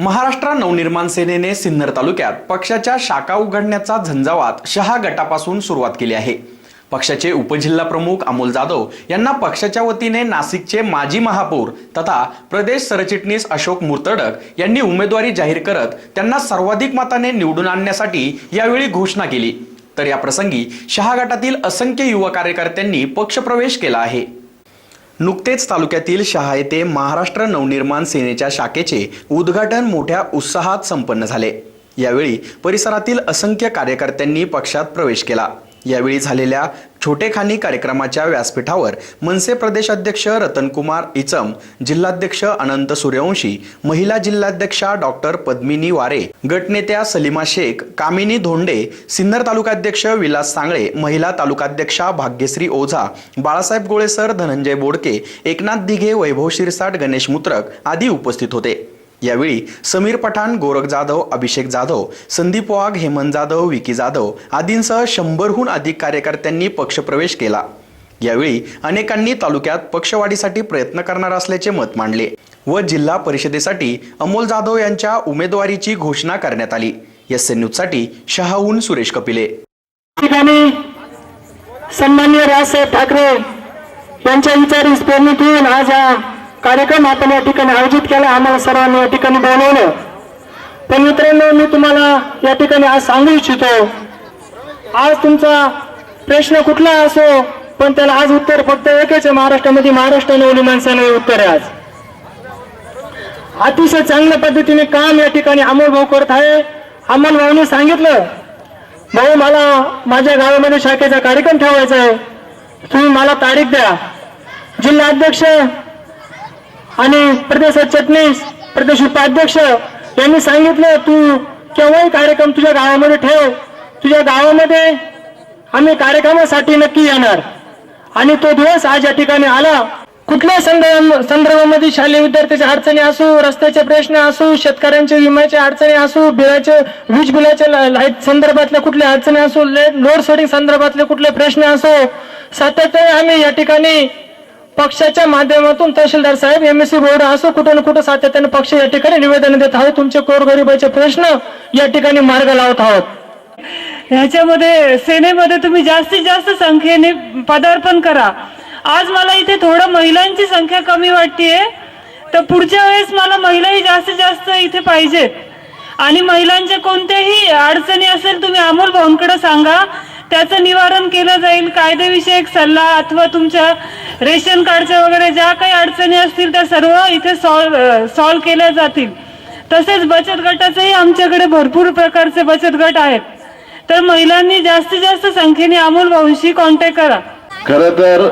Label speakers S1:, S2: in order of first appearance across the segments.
S1: महाराष्ट्र नवनिर्माण सेनेने सिन्नर तालुक्यात पक्षाच्या शाखा उघडण्याचा झंझावात शहा गटापासून सुरुवात केली आहे. पक्षाचे उपजिल्हा प्रमुख अमोल जाधव यांना पक्षाच्या वतीने नाशिकचे माजी महापौर तथा प्रदेश सरचिटणीस अशोक मुर्तडक यांनी उमेदवारी जाहीर करत त्यांना सर्वाधिक मताने निवडून आणण्यासाठी यावेळी घोषणा केली. तर या प्रसंगी शहा गटातील असंख्य युवा कार्यकर्त्यांनी पक्षप्रवेश केला आहे. नुकतेच तालुक्यातील शहा येथे महाराष्ट्र नवनिर्माण सेनेच्या शाखेचे उद्घाटन मोठ्या उत्साहात संपन्न झाले. यावेळी परिसरातील असंख्य कार्यकर्त्यांनी पक्षात प्रवेश केला. यावेळी झालेल्या छोटेखानी कार्यक्रमाच्या व्यासपीठावर मनसे प्रदेश अध्यक्ष रतनकुमार इचम जिल्हाध्यक्ष अनंत सूर्यवंशी महिला जिल्हाध्यक्षा डॉक्टर पद्मिनी वारे गटनेत्या सलीमा शेख कामिनी धोंडे सिन्नर तालुकाध्यक्ष विलास सांगळे महिला तालुकाध्यक्षा भाग्यश्री ओझा बाळासाहेब गोळेसर धनंजय बोडके एकनाथ दिघे वैभव शिरसाट गणेश मुत्रक आदी उपस्थित होते. यावेळी समीर पठाण गोरख जाधव अभिषेक जाधव संदीप वाघ हेमंत जाधव विकी जाधव आदींसह शंभरहून अधिक कार्यकर्त्यांनी पक्षप्रवेश केला. यावेळी अनेकांनी तालुक्यात पक्षवाढीसाठी प्रयत्न करणार असल्याचे मत मांडले व जिल्हा परिषदेसाठी अमोल जाधव यांच्या उमेदवारीची घोषणा करण्यात आली. एस एन न्यूजसाठी शहाहून सुरेश कपिले.
S2: ठिकाणी सन्मान्य राजसाहेब ठाकरे यांच्या विचार आज कार्यक्रम आपण या ठिकाणी आयोजित केला आम्हाला सर्वांनी या ठिकाणी बोलवलं. पण मित्रांनो मी तुम्हाला या ठिकाणी आज सांगू इच्छितो आज तुमचा प्रश्न कुठला असो पण त्याला आज उत्तर फक्त एकच आहे महाराष्ट्रामध्ये महाराष्ट्र नवली माणसाने उत्तर आहे आज. अतिशय चांगल्या पद्धतीने काम या ठिकाणी अमोल भाऊ करत आहे. अमोल भाऊने सांगितलं भाऊ मला माझ्या गावामध्ये शाखेचा कार्यक्रम ठेवायचा आहे. तुम्ही मला तारीख द्या. जिल्हा अध्यक्ष आणि प्रदेश चटणीस प्रदेश उपाध्यक्ष यांनी सांगितलं तू केव्हाही कार्यक्रम तुझ्या गावामध्ये ठेव. तुझ्या गावामध्ये आम्ही कार्यक्रमासाठी नक्की येणार. आणि तो दिवस आज या ठिकाणी आला. कुठल्या संदर्भ संदर्भामध्ये शालेय विद्यार्थ्याच्या अडचणी असू रस्त्याचे प्रश्न असू शेतकऱ्यांच्या विम्याच्या अडचणी असू बिलाचे वीज बिलाच्या लाइट संदर्भातल्या कुठल्या अडचणी असू लोड शेडिंग संदर्भातले कुठले प्रश्न असो सातत्याने आम्ही या ठिकाणी पक्षाच्या माध्यमातून तहसीलदार साहेब एम एस सी बोर्ड असो कुठं ना कुठं सातत्याने पक्ष या ठिकाणी निवेदन देत आहोत. तुमचे गोरगरिबाचे प्रश्न या ठिकाणी मार्ग लावत आहोत.
S3: ह्याच्यामध्ये सेनेमध्ये तुम्ही जास्तीत जास्त संख्येने पदार्पण करा. आज मला इथे थोडं महिलांची संख्या कमी वाटतेय तर पुढच्या वेळेस मला महिलाही जास्तीत जास्त इथे पाहिजेत. आणि महिलांच्या कोणत्याही अडचणी असेल तुम्ही अमोल भाऊंकडे सांगा. त्याचं निवारण केलं जाईल. कायदेविषयक सल्ला अथवा तुमच्या रेशन कार्डच्या वगैरे ज्या काही अडचणी असतील त्या सर्व इथे सॉल्व सॉल्व केल्या जातील. तसेच बचत गटाचेही आमच्याकडे भरपूर प्रकारचे बचत गट आहेत. तर महिलांनी जास्तीत जास्त संख्येने अमोल भाऊशी कॉन्टॅक्ट करा.
S4: खर तर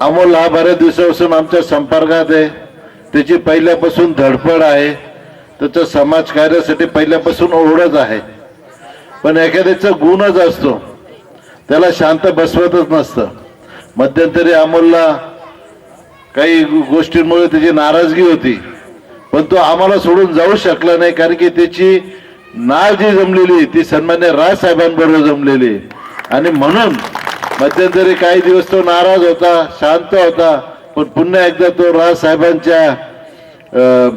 S4: अमोल हा बऱ्याच दिवसापासून आमच्या संपर्कात आहे. त्याची पहिल्यापासून धडपड आहे. त्याचं समाजकार्यासाठी पहिल्यापासून ओढच आहे. पण एखाद्याचा गुणच असतो. त्याला शांत बसवतच नसतं. मध्यंतरी अमोलला काही गोष्टींमुळे त्याची नाराजगी होती. पण तो आम्हाला सोडून जाऊ शकला नाही कारण की त्याची नाळ जी जमलेली ती सन्मान्य राजसाहेबांबरोबर जमलेली आणि म्हणून मध्यंतरी काही दिवस तो नाराज होता शांत होता पण पुन्हा एकदा तो राजसाहेबांच्या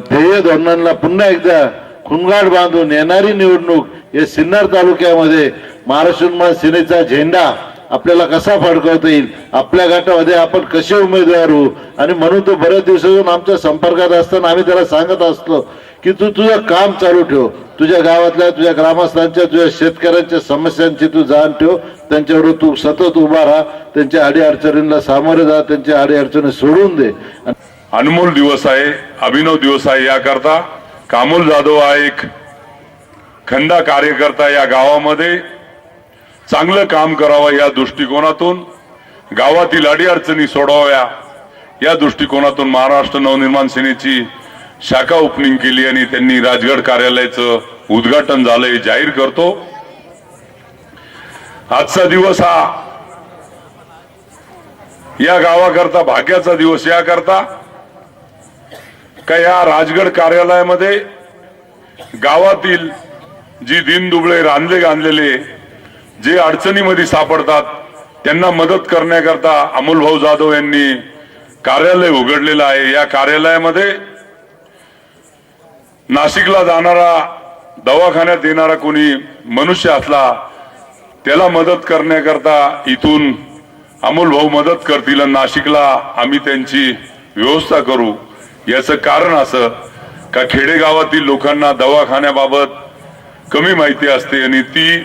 S4: ध्येय धोरणांना पुन्हा एकदा खुणगाड बांधून येणारी निवडणूक या सिन्नर तालुक्यामध्ये महाराष्ट्र सेनेचा झेंडा आपल्याला कसा फडकवता येईल? आपल्या गटामध्ये आपण कसे उमेदवार होऊ? आणि म्हणून तो बऱ्याच दिवसातून आमच्या संपर्कात असताना आम्ही त्याला सांगत असतो की तू तुझं काम चालू ठेव. तुझ्या गावातल्या तुझ्या ग्रामस्थांच्या तुझ्या शेतकऱ्यांच्या समस्यांची तू जाण ठेव. त्यांच्यावर तू सतत उभा राहा. त्यांच्या अडीअडचणींना सामोरे जा. त्यांच्या अडीअडचणी सोडून दे.
S5: अनमोल दिवस आहे अभिनव दिवस आहे याकरता. कामोल जाधव हा एक खंडा कार्यकर्ता या गावामध्ये. चांगलं काम करावं या दृष्टिकोनातून. गावातील अडीअडचणी सोडवाव्या. या दृष्टिकोनातून महाराष्ट्र नवनिर्माण सेनेची शाखा ओपनिंग केली आणि त्यांनी राजगड कार्यालयाचं उद्घाटन झालं हे जाहीर करतो. आजचा दिवस हा या गावाकरता भाग्याचा दिवस याकरता. का या राजगड कार्यालयामध्ये गावातील जी दिनदुबळे रांधले गांधलेले जे अडचणीमध्ये सापडतात त्यांना मदत करण्याकरता अमोल भाऊ जाधव यांनी कार्यालय उघडलेलं आहे. या कार्यालयामध्ये नाशिकला जाणारा दवाखान्यात येणारा कोणी मनुष्य असला त्याला मदत करण्याकरता इथून अमोल भाऊ मदत करतील नाशिकला आम्ही त्यांची व्यवस्था करू. याचं कारण असं का खेडेगावातील लोकांना दवाखान्याबाबत कमी माहिती असते आणि ती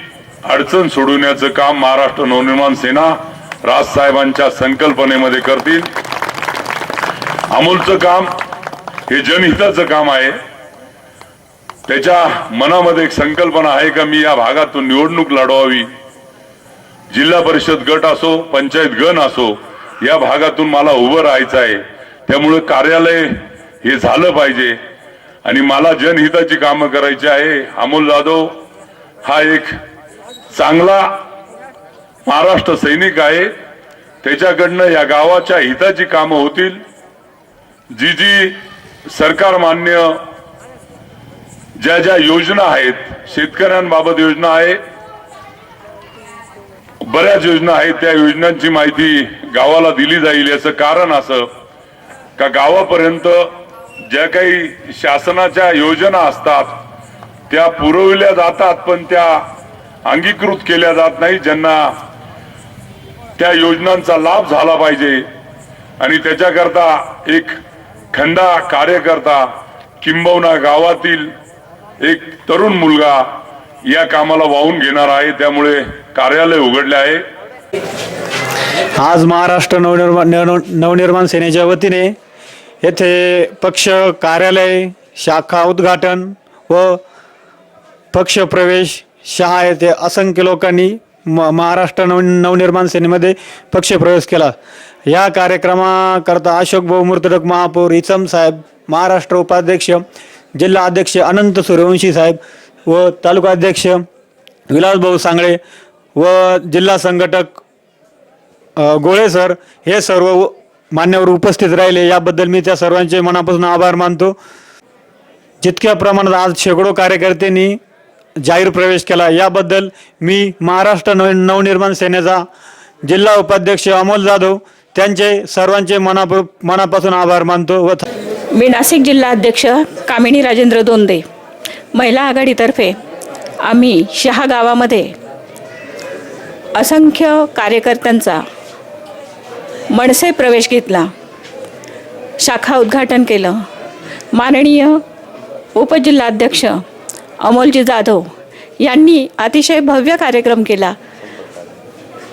S5: अडचण सोडवण्याचं काम महाराष्ट्र नवनिर्माण सेना राजसाहेबांच्या संकल्पनेमध्ये करतील. अमोलचं काम हे जनहिताचं काम आहे. त्याच्या मनामध्ये एक संकल्पना आहे का? मी या भागातून निवडणूक लढवावी. जिल्हा परिषद गट असो पंचायत गण असो या भागातून मला उभं राहायचं आहे. त्यामुळे कार्यालय हे झालं पाहिजे. आणि मला जनहिताची कामं करायची आहे. अमोल जाधव हा एक चांगला महाराष्ट्र सैनिक आहे. त्याच्याकडनं या गावाच्या हिताची कामं होतील. जी जी सरकार मान्य ज्या ज्या योजना आहेत शेतकऱ्यांबाबत योजना आहे बऱ्याच योजना आहेत त्या योजनांची माहिती गावाला दिली जाईल याचं कारण असं का गावापर्यंत ज्या काही शासनाच्या योजना असतात त्या पुरविल्या जातात पण त्या अंगीकृत केल्या जात नाही ज्यांना त्या योजनांचा लाभ झाला पाहिजे. आणि त्याच्याकरता एक खंडा कार्यकर्ता किंबहुना गावातील एक तरुण मुलगा या कामाला वाहून घेणार आहे त्यामुळे कार्यालय उघडले आहे.
S2: आज महाराष्ट्र नवनिर्माण नवनिर्माण सेनेच्या वतीने येथे पक्ष कार्यालय शाखा उद्घाटन व पक्ष प्रवेश शहा येथे असंख्य लोकांनी म महाराष्ट्र नव नवनिर्माण सेनेमध्ये पक्षप्रवेश केला. या कार्यक्रमाकरता अशोक भाऊ मूर्तडक महापौर इचम साहेब महाराष्ट्र उपाध्यक्ष जिल्हा अध्यक्ष अनंत सूर्यवंशी साहेब व तालुका अध्यक्ष विलासभाऊ सांगळे व जिल्हा संघटक गोळे सर हे सर्व मान्यवर उपस्थित राहिले. याबद्दल मी त्या सर्वांचे मनापासून आभार मानतो. जितक्या प्रमाणात आज शेकडो कार्यकर्त्यांनी जाहीर प्रवेश केला. याबद्दल मी महाराष्ट्र नव नवनिर्माण सेनेचा जिल्हा उपाध्यक्ष अमोल जाधव त्यांचे सर्वांचे मनाप मनापासून आभार मानतो व
S6: मी नाशिक जिल्हा अध्यक्ष कामिनी राजेंद्र दोंदे महिला आघाडीतर्फे आम्ही शहा गावामध्ये असंख्य कार्यकर्त्यांचा मनसे प्रवेश घेतला शाखा उद्घाटन केलं. माननीय उपजिल्हाध्यक्ष अमोलजी जाधव यांनी अतिशय भव्य कार्यक्रम केला.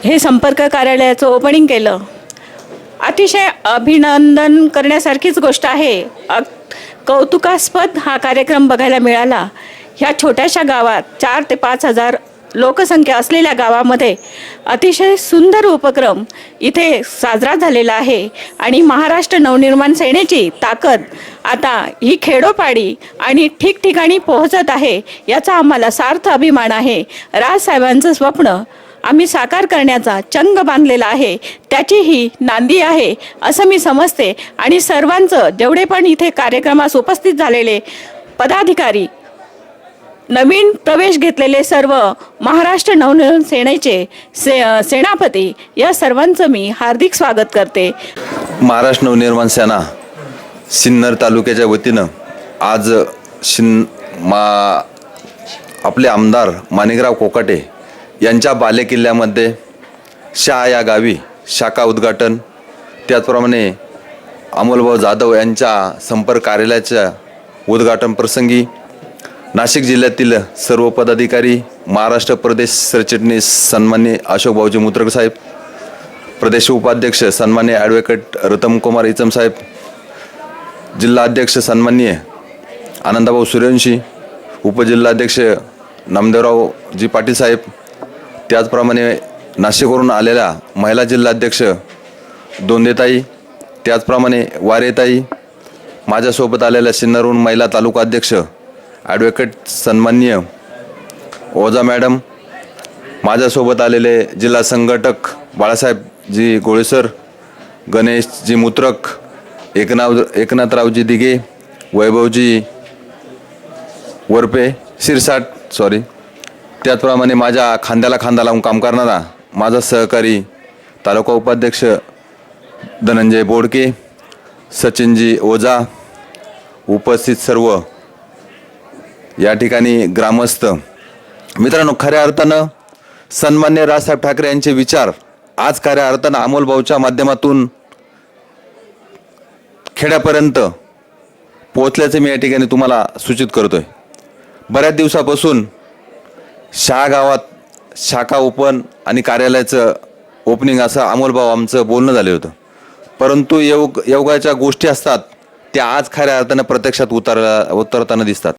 S6: हे संपर्क कार्यालयाचं ओपनिंग केलं. अतिशय अभिनंदन करण्यासारखीच गोष्ट आहे. अ- कौतुकास्पद हा कार्यक्रम बघायला मिळाला. ह्या छोट्याशा गावात चार ते पाच हजार लोकसंख्या असलेल्या गावामध्ये अतिशय सुंदर उपक्रम इथे साजरा झालेला आहे. आणि महाराष्ट्र नवनिर्माण सेनेची ताकद आता ही खेडोपाडी आणि ठिकठिकाणी पोहोचत आहे याचा आम्हाला सार्थ अभिमान आहे. राजसाहेबांचं स्वप्न आम्ही साकार करण्याचा चंग बांधलेला आहे. त्याची ही नांदी आहे असं मी समजते. आणि सर्वांचं जेवढे पण इथे कार्यक्रमास उपस्थित झालेले पदाधिकारी नवीन प्रवेश घेतलेले सर्व महाराष्ट्र नवनिर्माण सेनेचे से सेनापती या सर्वांचं मी हार्दिक स्वागत करते.
S7: महाराष्ट्र नवनिर्माण सेना सिन्नर तालुक्याच्या वतीनं आज शिन मा आपले आमदार माणिकराव कोकाटे यांच्या बालेकिल्ल्यामध्ये शहा या गावी शाखा उद्घाटन त्याचप्रमाणे अमोलभाऊ जाधव यांच्या संपर्क कार्यालयाच्या उद्घाटन प्रसंगी नाशिक जिल्ह्यातील सर्व पदाधिकारी महाराष्ट्र प्रदेश सरचिटणीस सन्मान्य अशोक भाऊजी मुत्रक साहेब प्रदेश उपाध्यक्ष सन्मान्य ॲडव्होकेट रतम कुमार इचम साहेब जिल्हा अध्यक्ष सन्मान्य आनंदभाऊ सूर्यवंशी उपजिल्हाध्यक्ष नामदेवरावजी पाटील साहेब त्याचप्रमाणे नाशिकवरून आलेल्या महिला जिल्हाध्यक्ष दोंदेताई त्याचप्रमाणे वारेताई माझ्यासोबत आलेल्या सिन्नरहून महिला तालुका अध्यक्ष ॲडव्होकेट सन्मान्य ओझा मॅडम माझ्यासोबत आलेले जिल्हा संघटक बाळासाहेबजी गोळेसर गणेशजी मुत्रक एकनाथ एकनाथरावजी दिघे वैभवजी वरपे शिरसाट सॉरी त्याचप्रमाणे माझ्या खांद्याला खांदा लावून काम करणारा माझा सहकारी तालुका उपाध्यक्ष धनंजय बोडके सचिनजी ओझा उपस्थित सर्व या ठिकाणी ग्रामस्थ. मित्रांनो खऱ्या अर्थानं सन्मान्य राजसाहेब ठाकरे यांचे विचार आज खऱ्या अर्थानं अमोल भाऊच्या माध्यमातून खेड्यापर्यंत पोहोचल्याचं मी या ठिकाणी तुम्हाला सूचित करतोय. बऱ्याच दिवसापासून शहा गावात शाखा ओपन आणि कार्यालयाचं ओपनिंग असं अमोलभाऊ आमचं बोलणं झालं होतं. परंतु योग योगाच्या गोष्टी असतात त्या आज खऱ्या अर्थानं प्रत्यक्षात उतरला उतरताना दिसतात.